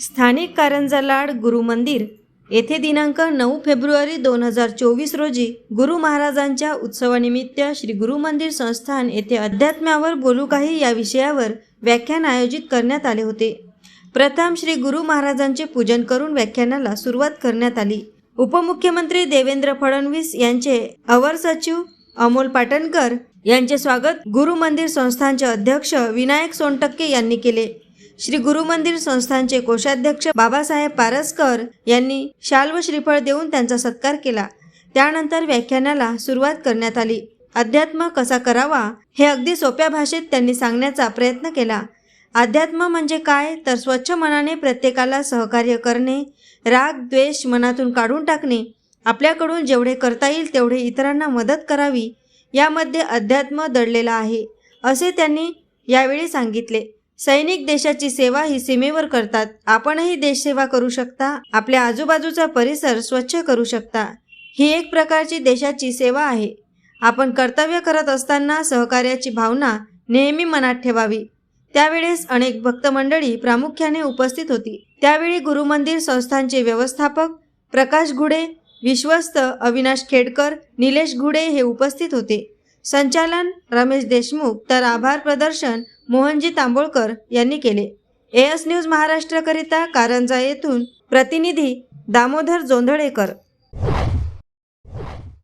स्थानिक कारंजा लाड गुरु मंदिर येथे दिनांक नऊ फेब्रुवारी दोन हजार चोवीस रोजी गुरु महाराजांच्या उत्सवानिमित्त श्री गुरु मंदिर संस्थान येथे अध्यात्मावर बोलू काही या विषयावर व्याख्यान आयोजित करण्यात आले होते. प्रथम श्री गुरु महाराजांचे पूजन करून व्याख्यानाला सुरुवात करण्यात आली. उपमुख्यमंत्री देवेंद्र फडणवीस यांचे अवर सचिव अमोल पाटणकर यांचे स्वागत गुरु मंदिर संस्थानचे अध्यक्ष विनायक सोनटक्के यांनी केले. श्री गुरु मंदिर संस्थानचे कोषाध्यक्ष बाबासाहेब पारसकर यांनी शाल व श्रीफळ देऊन त्यांचा सत्कार केला. त्यानंतर व्याख्यानाला सुरुवात करण्यात आली. अध्यात्म कसा करावा हे अगदी सोप्या भाषेत त्यांनी सांगण्याचा प्रयत्न केला. अध्यात्म म्हणजे काय? तर स्वच्छ मनाने प्रत्येकाला सहकार्य करणे राग द्वेष मनातून काढून टाकणे आपल्याकडून जेवढे करता येईल तेवढे इतरांना मदत करावी यामध्ये अध्यात्म दडलेला आहे असे त्यांनी यावेळी सांगितले. सैनिक देशाची सेवा ही सीमेवर करतात. आपणही देशसेवा करू शकता. आपल्या आजूबाजूचा परिसर स्वच्छ करू शकता. ही एक प्रकारची देशाची सेवा आहे. आपण कर्तव्य करत असताना सहकार्याची भावना नेहमी मनात ठेवावी. त्यावेळेस अनेक भक्तमंडळी प्रामुख्याने उपस्थित होती. त्यावेळी गुरुमंदिर संस्थांचे व्यवस्थापक प्रकाश घुडे विश्वस्त अविनाश खेडकर निलेश घुडे हे उपस्थित होते. संचालन रमेश देशमुख. तर आभार प्रदर्शन मोहनजी तांबोळकर यांनी केले. एएस न्यूज महाराष्ट्रकरिता कारंजा येथून प्रतिनिधी दामोदर जोंधळेकर.